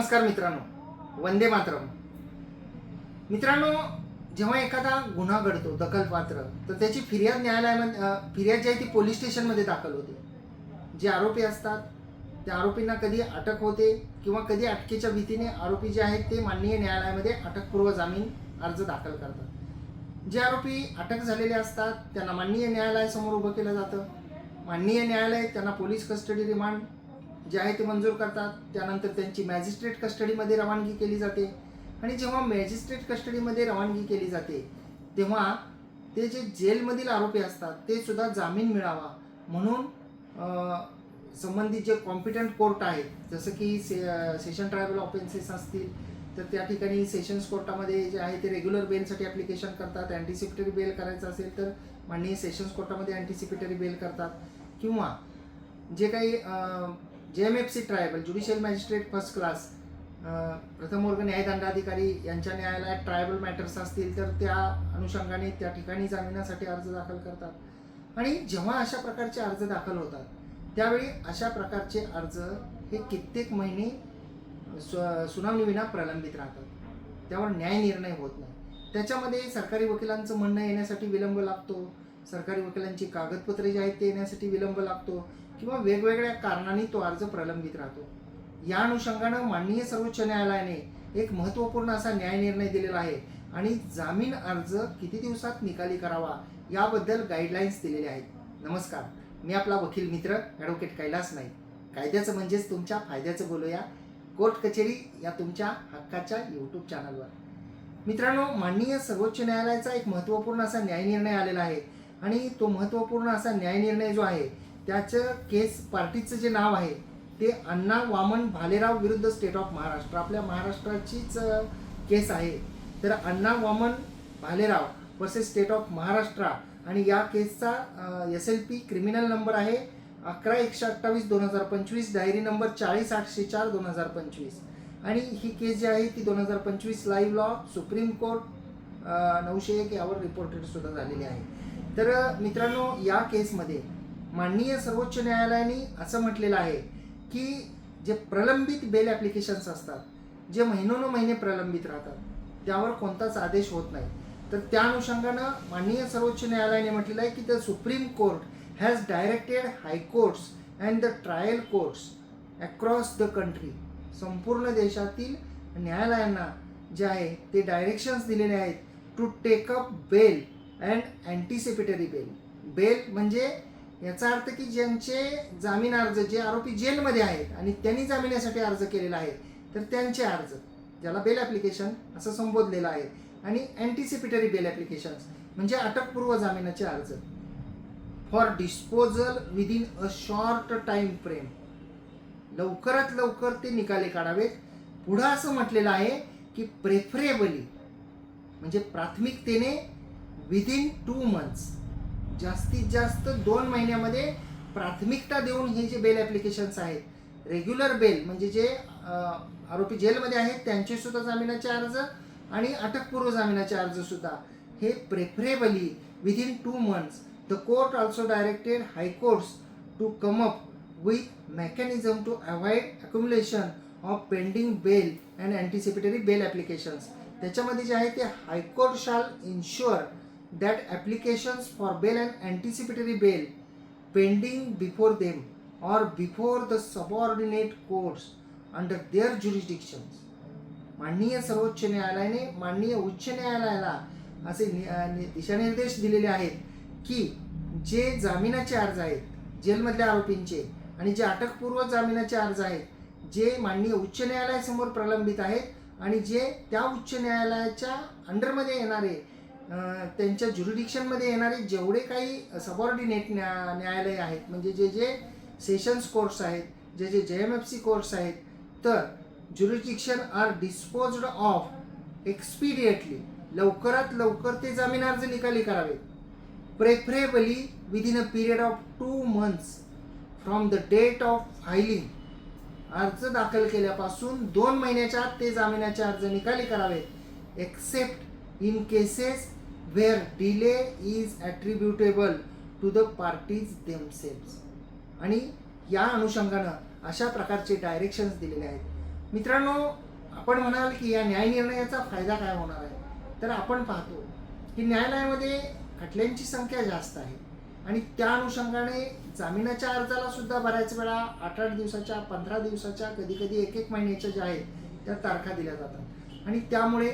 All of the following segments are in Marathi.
नमस्कार मित्रांनो. वंदे मातरम. मित्रांनो जेव्हा एखादा गुन्हा घडतो दखलपात्र तर त्याची फिर्याद न्यायालयामध्ये फिर्याद जी आहे ती पोलीस स्टेशनमध्ये दाखल होते. जे आरोपी असतात त्या आरोपींना कधी अटक होते किंवा कधी अटकेच्या भीतीने आरोपी जे आहेत ते माननीय न्यायालयामध्ये अटकपूर्व जामीन अर्ज दाखल करतात. जे आरोपी अटक झालेले असतात त्यांना माननीय न्यायालयासमोर उभं केलं जातं. माननीय न्यायालय त्यांना पोलीस कस्टडी रिमांड जे आहे ते मंजूर करतात. त्यानंतर त्यांची मॅजिस्ट्रेट कस्टडीमध्ये रवानगी केली जाते. आणि जेव्हा मॅजिस्ट्रेट कस्टडीमध्ये रवानगी केली जाते तेव्हा ते जे जेलमधील आरोपी असतात ते सुद्धा जामीन मिळावा. म्हणून संबंधित जे कॉम्पिटंट कोर्ट आहेत जसं की से सेशन ट्रायबल ऑफेन्सेस असतील तर त्या ठिकाणी सेशन्स कोर्टामध्ये जे आहे ते रेग्युलर बेलसाठी ॲप्लिकेशन करतात. अँटिसिपेटरी बेल करायचं असेल तर माननीय सेशन्स कोर्टामध्ये अँटिसिपेटरी बेल करतात. किंवा जे काही J M F C tribal judicial magistrate first class प्रथम वर्ग न्यायदंडाधिकारी यांच्या न्यायालयात ट्रायबल मॅटर्स असतील तर त्या अनुषंगाने त्या ठिकाणी जामिनासाठी अर्ज दाखल करतात. आणि जेव्हा अशा प्रकारचे अर्ज दाखल होतात त्यावेळी अशा प्रकारचे अर्ज हे कित्येक महिने स्व सुनावणीविना प्रलंबित राहतात. त्यावर न्याय निर्णय होत नाही. त्याच्यामध्ये सरकारी वकिलांचं म्हणणं येण्यासाठी विलंब लागतो. सरकारी वकिलांची कागदपत्रे जी आहेत ते येण्यासाठी विलंब लागतो. किंवा वेगवेगळ्या कारणांनी तो अर्ज प्रलंबित राहतो. या अनुषंगानं माननीय सर्वोच्च न्यायालयाने एक महत्त्वपूर्ण असा न्याय निर्णय दिलेला आहे आणि जामीन अर्ज किती दिवसात निकाली करावा याबद्दल गाईडलाईन्स दिलेले आहेत. नमस्कार मी आपला वकील मित्र ॲडव्होकेट कैलास नाईक. कायद्याचं म्हणजेच तुमच्या फायद्याचं बोलूया. कोर्ट कचेरी या तुमच्या हक्काच्या यूट्यूब चॅनलवर मित्रांनो माननीय सर्वोच्च न्यायालयाचा एक महत्त्वपूर्ण असा न्याय निर्णय आलेला आहे आणि तो महत्त्वपूर्ण असा न्याय निर्णय जो आहे त्याचं केस पार्टीचं जे नाव आहे ते अण्णा वामन भालेराव विरुद्ध स्टेट ऑफ महाराष्ट्र आपल्या महाराष्ट्राचीच केस आहे. तर Anna Waman Bhalerao versus state of Maharashtra आणि या केसचा S L P criminal number आहे अकरा एकशे अठ्ठावीस दोन हजार पंचवीस डायरी नंबर चाळीस आठशे चार दोन हजार पंचवीस. आणि ही केस जी आहे ती दोन हजार पंचवीस लाईव्ह लॉ सुप्रीम कोर्ट नऊशे एक यावर रिपोर्टेड सुद्धा झालेली आहे. तर मित्रांनो या केसमध्ये माननीय सर्वोच्च न्यायालयाने असं म्हटलेलं आहे की जे प्रलंबित बेल ॲप्लिकेशन्स असतात जे महिनोन महिने प्रलंबित राहतात त्यावर कोणताच आदेश होत नाही. तर त्या अनुषंगानं माननीय सर्वोच्च न्यायालयाने म्हटलेलं आहे की the supreme court has directed high courts and the trial courts across the country संपूर्ण देशातील न्यायालयांना जे आहे ते डायरेक्शन्स दिलेले आहेत to take up bail and anticipatory bail bail म्हणजे याचा अर्थ की ज्यांचे जामीन अर्ज जे आरोपी जेलमध्ये आहेत आणि त्यांनी जामिनासाठी अर्ज केलेला आहे तर त्यांचे अर्ज ज्याला बेल ॲप्लिकेशन असं संबोधलेलं आहे आणि अँटिसिपेटरी बेल ॲप्लिकेशन्स म्हणजे अटकपूर्व जामिनाचे अर्ज. For disposal within a short time frame लवकरात लवकर ते निकाले काढावेत. पुढं असं म्हटलेलं आहे की प्रेफरेबली म्हणजे प्राथमिकतेने विदिन टू मंथ्स जास्तीत जास्त दोन महिन्यामध्ये प्राथमिकता देऊन हे जे बेल ॲप्लिकेशन्स आहेत रेग्युलर बेल म्हणजे जे आरोपी जेलमध्ये आहेत त्यांचे सुद्धा जामिनाचे अर्ज आणि अटकपूर्व जामिनाचे अर्ज सुद्धा. हे preferably within two months the court also directed high courts to come up with mechanism to avoid accumulation of pending bail and anticipatory bail applications त्याच्यामध्ये जे आहे ते high court shall ensure that applications for bail and anticipatory bail pending before them or before the subordinate courts under their jurisdictions. माननीय सर्वोच्च न्यायालयाने माननीय उच्च न्यायालयाला असे नि- दिशानिर्देश दिलेले आहेत की जे जामिनाचे अर्ज आहेत जेलमधल्या आरोपींचे आणि जे अटकपूर्व जामिनाचे अर्ज आहेत जे माननीय उच्च न्यायालयासमोर प्रलंबित आहेत आणि जे त्या उच्च न्यायालयाच्या अंडरमध्ये येणारे त्यांच्या ज्युरिडिक्शनमध्ये येणारे जेवढे काही सबॉर्डिनेट न्या न्यायालय आहेत म्हणजे जे जे सेशन्स कोर्ट्स आहेत जे जे जे एम एफ सी कोर्ट्स आहेत तर jurisdiction are disposed of expeditiously लवकरात लवकर ते जामीन अर्ज निकाली करावेत preferably within a period of two months from the date of filing अर्ज दाखल केल्यापासून दोन महिन्याच्या आत ते जामिनाचे अर्ज निकाली करावेत except in cases where delay is attributable to the parties themselves आणि या अनुषंगानं अशा प्रकारचे डायरेक्शन्स दिलेले आहेत. मित्रांनो आपण म्हणाल की या न्याय निर्णयाचा फायदा काय होणार आहे? तर आपण पाहतो की न्यायालयामध्ये खटल्यांची संख्या जास्त आहे. आणि त्या अनुषंगाने जामिनाच्या अर्जाला सुद्धा बऱ्याच वेळा आठ आठ दिवसाच्या पंधरा दिवसाच्या कधी कधी एक एक महिन्याच्या ज्या आहेत त्या तारखा दिल्या जातात. आणि त्यामुळे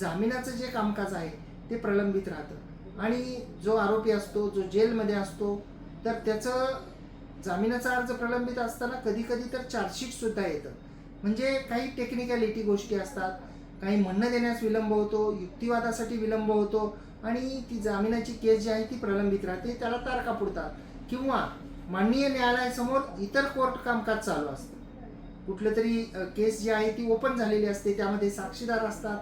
जामिनाचं जे कामकाज आहे ते प्रलंबित राहतं. आणि जो आरोपी असतो जो जेलमध्ये असतो तर त्याचं जामिनाचा अर्ज प्रलंबित असताना कधी कधी तर चार्जशीट सुद्धा येतं. म्हणजे काही टेक्निकॅलिटी गोष्टी असतात. काही म्हणणं देण्यास विलंब होतो युक्तिवादासाठी विलंब होतो आणि ती जामिनाची केस जी आहे ती प्रलंबित राहते. त्याला तारखा पुरतात. किंवा माननीय न्यायालयासमोर इतर कोर्ट कामकाज चालू असतं. कुठलं तरी केस जी आहे ती ओपन झालेली असते. त्यामध्ये साक्षीदार असतात.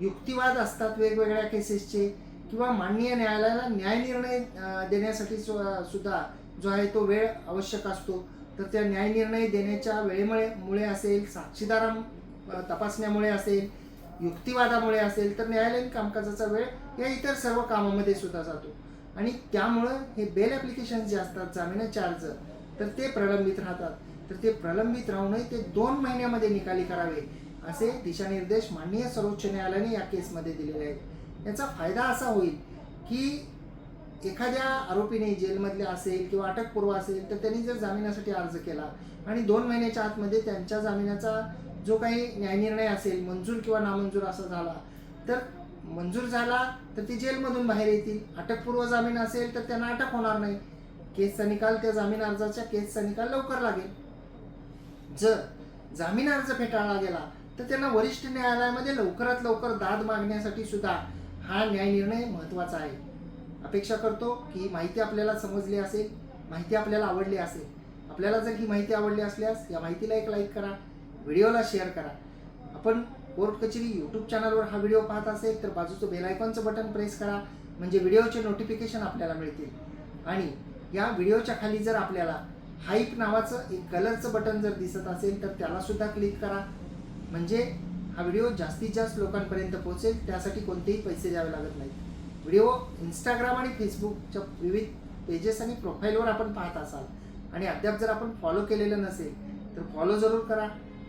युक्तिवाद असतात वेगवेगळ्या केसेसचे किंवा माननीय न्यायालयाला न्याय निर्णय देण्यासाठी सुद्धा जो आहे तो वेळ आवश्यक असतो. तर त्या न्यायनिर्णय देण्याच्या वेळेमुळे मुळे असेल साक्षीदारा तपासण्यामुळे असेल युक्तिवादामुळे असेल तर न्यायालयीन कामकाजाचा वेळ या इतर सर्व कामामध्ये सुद्धा जातो. आणि त्यामुळं हे बेल ॲप्लिकेशन जे असतात जामिनाचे अर्ज तर ते प्रलंबित राहतात. तर ते प्रलंबित राहू नये ते दोन महिन्यामध्ये निकाली करावे. असे दिशानिर्देश माननीय सर्वोच्च न्यायालयाने या केसमध्ये दिलेले आहेत. याचा फायदा असा होईल की एखाद्या आरोपीने जेलमधले असेल किंवा अटकपूर्व असेल तर त्यांनी जर जामिनासाठी अर्ज केला आणि दोन महिन्याच्या आतमध्ये त्यांच्या जामिनाचा जो काही न्यायनिर्णय असेल मंजूर किंवा नामंजूर असा झाला तर मंजूर झाला तर ते जेलमधून बाहेर येतील. अटकपूर्व जामीन असेल तर त्यांना अटक होणार नाही. केसचा निकाल त्या जामीन अर्जाच्या केसचा निकाल लवकर लागेल. जर जामीन अर्ज फेटाळला गेला तर त्यांना वरिष्ठ न्यायालयामध्ये लवकरात लवकर दाद मागण्यासाठी सुद्धा हा न्याय निर्णय महत्त्वाचा आहे. अपेक्षा करतो की माहिती आपल्याला समजली असेल माहिती आपल्याला आवडली असेल आपल्याला जर ही माहिती आवडली असल्यास या माहितीला एक लाईक करा व्हिडिओला शेअर करा. आपण कोर्ट कचेरी यूट्यूब चॅनलवर हा व्हिडिओ पाहत असेल तर बाजूचं बेलायकॉनचं बटन प्रेस करा म्हणजे व्हिडिओचे नोटिफिकेशन आपल्याला मिळतील. आणि या व्हिडिओच्या खाली जर आपल्याला हाईप नावाचं एक कलरचं बटन जर दिसत असेल तर त्याला सुद्धा क्लिक करा. म्हणजे हा व्हिडिओ जास्तीत जास्त लोकांपर्यंत पोहोचेल त्यासाठी कोणतेही पैसे द्यावे लागत नाहीत. व्हिडिओ इंस्टाग्राम आणि फेसबुकच्या विविध पेजेस आणि प्रोफाईलवर आपण पाहत असाल आणि अद्याप जर आपण फॉलो केलेलं नसेल तर फॉलो जरूर करा.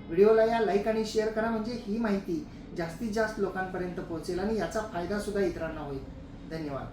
व्हिडिओला या लाईक आणि शेअर करा म्हणजे ही माहिती जास्तीत जास्त लोकांपर्यंत पोहोचेल आणि याचा फायदासुद्धा इतरांना होईल. धन्यवाद.